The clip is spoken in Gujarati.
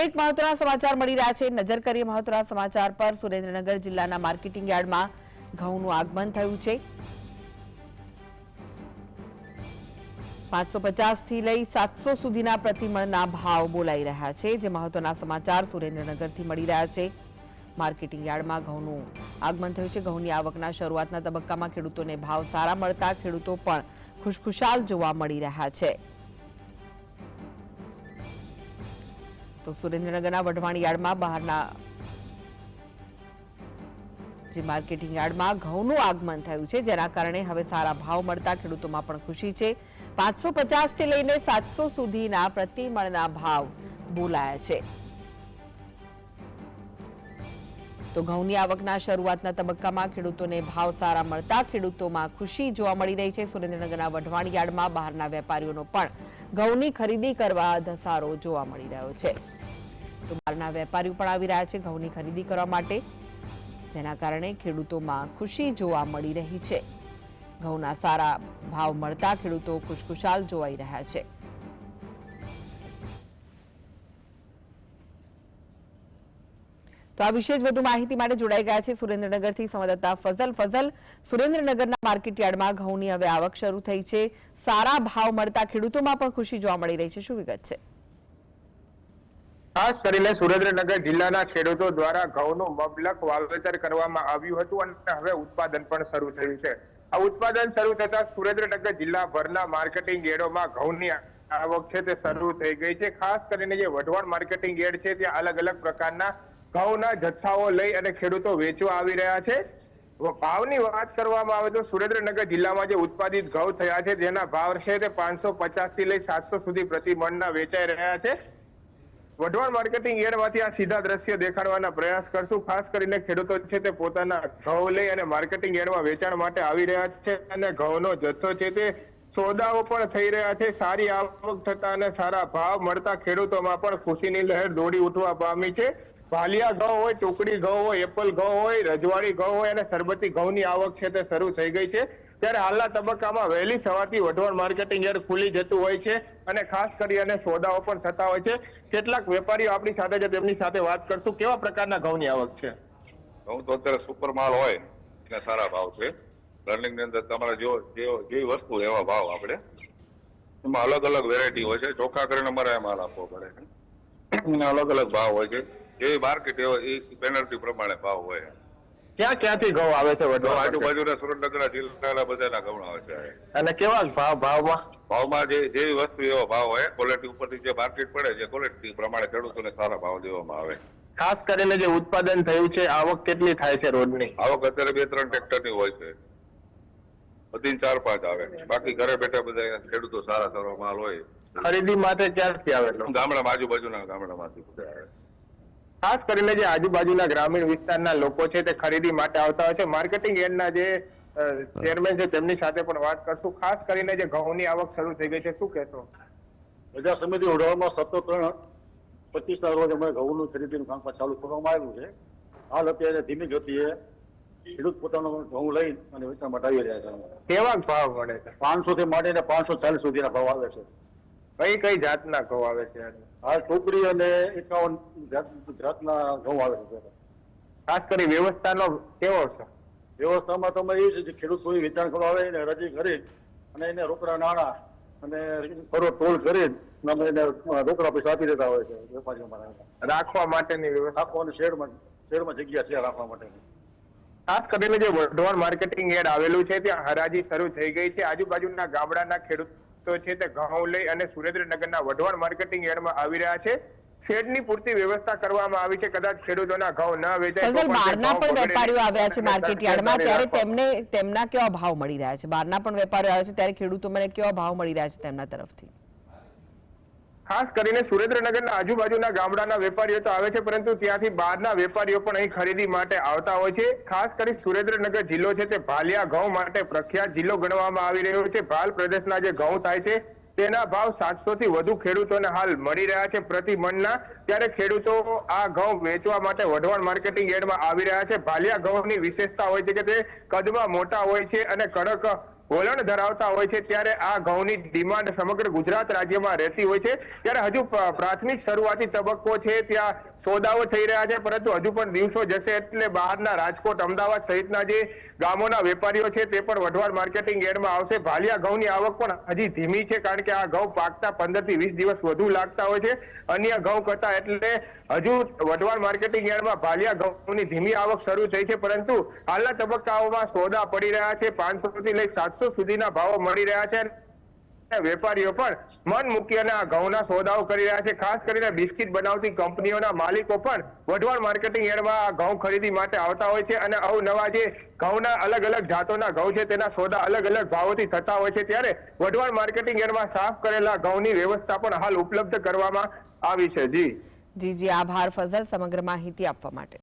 એક મહત્વના સમાચાર મળી રહ્યા છે. નજર કરીએ મહત્વના સમાચાર પર. સુરેન્દ્રનગર જિલ્લાના માર્કેટિંગ યાર્ડમાં ઘઉંનું આગમન થયું છે. પાંચસો પચાસથી લઈ સાતસો સુધીના પ્રતિમણના ભાવ બોલાઈ રહ્યા છે, જે મહત્વના સમાચાર સુરેન્દ્રનગરથી મળી રહ્યા છે. માર્કેટિંગ યાર્ડમાં ઘઉંનું આગમન થયું છે. ઘઉંની આવકના શરૂઆતના તબક્કામાં ખેડૂતોને ભાવ સારા મળતા ખેડૂતો પણ ખુશખુશાલ જોવા મળી રહ્યા છે. તો સુરેન્દ્રનગરના વઢવાણ યાર્ડમાં બહારના જે માર્કેટિંગ યાર્ડમાં ઘઉંનું આગમન થયું છે, જેના કારણે હવે સારા ભાવ મળતા ખેડૂતોમાં પણ ખુશી છે. પાંચસો પચાસથી લઈને સાતસો સુધીના પ્રતિમળના ભાવ બોલાયા છે. તો ઘઉંની આવકના શરૂઆતના તબક્કામાં ખેડૂતોને ભાવ સારા મળતા ખેડૂતોમાં ખુશી જોવા મળી રહી છે. સુરેન્દ્રનગરના વઢવાણ યાર્ડમાં બહારના વેપારીઓનો પણ ઘઉંની ખરીદી કરવા ધસારો જોવા મળી રહ્યો છે. તો બહારના વેપારીઓ પણ આવી રહ્યા છે ઘઉંની ખરીદી કરવા માટે, જેના કારણે ખેડૂતોમાં ખુશી જોવા મળી રહી છે. ઘઉંના સારા ભાવ મળતા ખેડૂતો ખુશખુશાલ જોવાઈ રહ્યા છે. તો આ વિશે જ વધુ માહિતી માટે જોડાઈ ગયા છે સુરેન્દ્રનગરથી સંવાદદાતા ફઝલ. ફઝલ, સુરેન્દ્રનગરના માર્કેટયાર્ડમાં ઘઉંની હવે આવક શરૂ થઈ છે. સારા ભાવ મળતા ખેડૂતોમાં પણ ખુશી જોવા મળી રહી છે. શું વિગત છે? ખાસ કરીને સુરેન્દ્રનગર જિલ્લાના ખેડૂતો દ્વારા ઘઉંનું મબલક વાવેતર કરવામાં આવ્યું હતું અને હવે ઉત્પાદન પણ શરૂ થયું છે. આ ઉત્પાદન શરૂ થતા સુરેન્દ્રનગર જિલ્લાભરના માર્કેટિંગ યાર્ડોમાં ઘઉંની આવક છે તે શરૂ થઈ ગઈ છે. ખાસ કરીને જે વઢવાણ માર્કેટિંગ યાર્ડ છે, ત્યાં અલગ અલગ પ્રકારના ઘઉંના જથ્થાઓ લઈ અને ખેડૂતો વેચવા આવી રહ્યા છે. ભાવની વાત કરવામાં આવે તો સુરેન્દ્રનગર જિલ્લામાં જે ઉત્પાદિત ઘઉં થયા છે, જેના ભાવ છે તે પાંચસો પચાસથી લઈ સાતસો સુધી પ્રતિ મણના વેચાઈ રહ્યા છે. વઢવાણ માર્કેટિંગ યાર્ડમાંથી આ સીધા દ્રશ્ય દેખાડવાના પ્રયાસ કરશું. ખાસ કરીને ખેડૂતો છે તે પોતાના ઘઉં લઈ અને માર્કેટિંગ યાર્ડમાં વેચાણ માટે આવી રહ્યા છે અને ઘઉંનો જથ્થો છે તે સોદાઓ પણ થઈ રહ્યા છે. સારી આવક થતા અને સારા ભાવ મળતા ખેડૂતોમાં પણ ખુશીની લહેર દોડી ઉઠવા પામી છે. ભાલિયા ઘઉં હોય, ટુકડી ઘઉં હોય, એપલ ઘઉં હોય, રજવાડી ઘઉં હોય અને સરબતી ઘઉંની આવક છે તે શરૂ થઈ ગઈ છે. ત્યારે હાલના તબક્કામાં વહેલી સવારથી વઢવાણ માર્કેટિંગ યાર્ડ ખુલી જતું હોય છે અને ખાસ કરી અને સોદાઓ પણ થતા હોય છે. કેટલાક વેપારીઓ આપણી સાથે છે તેમની સાથે વાત કરશું. કેવા પ્રકારના ઘઉંની આવક છે? ઘઉં તો અત્યારે સુપર માલ હોય, એના સારા ભાવ છે. રનિંગની અંદર તમારે જો જેવો- વસ્તુ એવા ભાવ આપણે. એમાં અલગ અલગ વેરાયટી હોય છે. ચોખ્ખા કરીને અમારે માલ આપવો પડે એના અલગ અલગ ભાવ હોય છે. જેવી માર્કેટ એવો એ પેનલ્ટી પ્રમાણે ભાવ હોય. ક્યાં ક્યાંથી ઘઉં આવે છે વઢવાણ આજુબાજુના સુરેન્દ્રનગર જિલ્લાના બધાના ઘઉં આવે છે. અને કેવા ભાવ ભાવમાં? ભાવમાં જે જેવી વસ્તુ એવો ભાવ હોય ક્વોલિટી ઉપરથી જે માર્કેટ પડે છે ક્વોલિટી પ્રમાણે ખેડૂતોને સારા ભાવ દેવામાં આવે. ખાસ કરીને જે ઉત્પાદન થયું છે આવક કેટલી થાય છે રોજની? આવક અત્યારે બે ત્રણ ટ્રેક્ટરની હોય છે. બધી ચાર પાંચ આવે બાકી ઘરે બેઠા બધા ખેડૂતો સારા સારો માલ હોય. ખરીદી માટે ક્યાંથી આવે ગામડા આજુબાજુના ગામડામાંથી બધા આવે ખાસ કરીને જે આજુબાજુના ગ્રામીણ વિસ્તારના લોકો છે તે ખરીદી માટે આવતા હોય છે. માર્કેટિંગ યાર્ડના જે ચેરમેન છે તેમની સાથે પણ વાત કરશું. ખાસ કરીને જે ઘઉંની આવક શરૂ થઈ ગઈ છે શું કહેશો? પ્રજા સમિતિ ઓઢવામાં સત્તર ત્રણ પચીસ ના રોજ અમે ઘઉંનું ખરીદીનું કામ ચાલુ કરવામાં આવ્યું છે. હાલ અત્યારે ધીમી ગતિએ ખેડૂત પોતાનો ઘઉં લઈ અને વેચાણ માટે આવી રહ્યા છે. કેવા ભાવ મળે છે? પાંચસો થી માંડીને પાંચસો ચાલીસ સુધીના ભાવ આવે છે. કઈ કઈ જાતના ઘઉં આવે છે હા ટોકરી અને એકાવન જાતના ઘઉં આવે છે ખાસ કરી વ્યવસ્થાનો કેવો છે? વ્યવસ્થામાં તમે એ છે કે ખેડૂત કોઈ વેચાણ કરવા આવે એને રજી કરી અને એને રોકડા નાણાં અને કરો ટોલ કરી અમે એને રોકડા પૈસા આપી દેતા હોય છે વેપારીઓ માટે રાખવા માટેની વ્યવસ્થા? રાખવાની શેડમાં શેડમાં જગ્યા છે રાખવા માટેની. ખાસ કરીને જે વઢવાણ માર્કેટિંગ એડ આવેલું છે ત્યાં હરાજી શરૂ થઈ ગઈ છે. આજુબાજુના ગામડાના ખેડૂતો છે તે ઘઉં લઈ અને સુરેન્દ્રનગરના વઢવાણ માર્કેટિંગ યાર્ડમાં આવી રહ્યા છે. શેડની પૂરતી વ્યવસ્થા કરવામાં આવી છે. કદાચ ખેડૂતોના ઘઉં ન વેચાય તો પણ બહારના પણ વેપારીઓ આવ્યા છે માર્કેટ યાર્ડમાં. ત્યારે તેમને તેમના કેવા ભાવ મળી રહ્યા છે? બહારના પણ વેપારીઓ આવે છે. ત્યારે ખેડૂતો મને કેવા ભાવ મળી રહ્યા છે તેમના તરફથી? ખાસ કરીને સુરેન્દ્રનગરના આજુબાજુના ગામડાના વેપારીઓ તો આવે છે, પરંતુ ત્યાંથી બહારના વેપારીઓ પણ અહીં ખરીદી માટે આવતા હોય છે. ખાસ કરી સુરેન્દ્રનગર જિલ્લો છે તે ભાલિયા ઘઉં માટે પ્રખ્યાત જિલ્લો ગણવામાં આવી રહ્યો છે. ભાલ પ્રદેશના જે ઘઉં થાય છે, તેના ભાવ સાતસો થી વધુ ખેડૂતોને હાલ મળી રહ્યા છે. પ્રતિ મણના ત્યારે ખેડૂતો આ ઘઉં વેચવા માટે વઢવાણ માર્કેટિંગ યાર્ડમાં આવી રહ્યા છે. ભાલિયા ઘઉંની વિશેષતા હોય છે કે તે કદમાં મોટા હોય છે અને કડક વલણ ધરાવતા હોય છે ત્યારે આ ઘઉંની ડિમાન્ડ સમગ્ર ગુજરાત રાજ્યમાં રહેતી હોય છે. ત્યારે હજુ પ્રાથમિક શરૂઆતી તબક્કો છે. ત્યાં સોદાઓ થઈ રહ્યા છે, પરંતુ હજુ પણ દિવસો જશે એટલે બહારના રાજકોટ, અમદાવાદ સહિતના જે ગામોના વેપારીઓ છે તે પણ વઢવાડ માર્કેટિંગ યાર્ડમાં આવશે. ભાલિયા ઘઉંની આવક પણ હજી ધીમી છે, કારણ કે આ ઘઉં પાકતા પંદરથી વીસ દિવસ વધુ લાગતા હોય છે. અન્ય ઘઉં કરતા એટલે હજુ વઢવાડ માર્કેટિંગ યાર્ડમાં ભાલિયા ઘઉંની ધીમી આવક શરૂ થઈ છે, પરંતુ હાલના તબક્કાઓમાં સોદા પડી રહ્યા છે. પાંચસો થી લઈ સાતસો સુધીના ભાવો મળી રહ્યા છે. વેપારીઓ પણ મન મૂકી અને આ ઘઉંના સોદાઓ કરી રહ્યા છે. ખાસ કરીને બિસ્કિટ બનાવતી કંપનીઓના માલિકો પણ વઢવાણ માર્કેટિંગ યાર્ડમાં આ ઘઉં ખરીદી માટે આવતા હોય છે અને અવનવા જે ઘઉંના અલગ અલગ જાતોના ઘઉં છે, તેના સોદા અલગ અલગ ભાવોથી થતા હોય છે. ત્યારે વઢવાણ માર્કેટિંગ યાર્ડમાં સાફ કરેલા ઘઉંની વ્યવસ્થા પણ હાલ ઉપલબ્ધ કરવામાં આવી છે. જી. જી જી. આભાર, ફઝલ. સમગ્ર માહિતી આપવા માટે.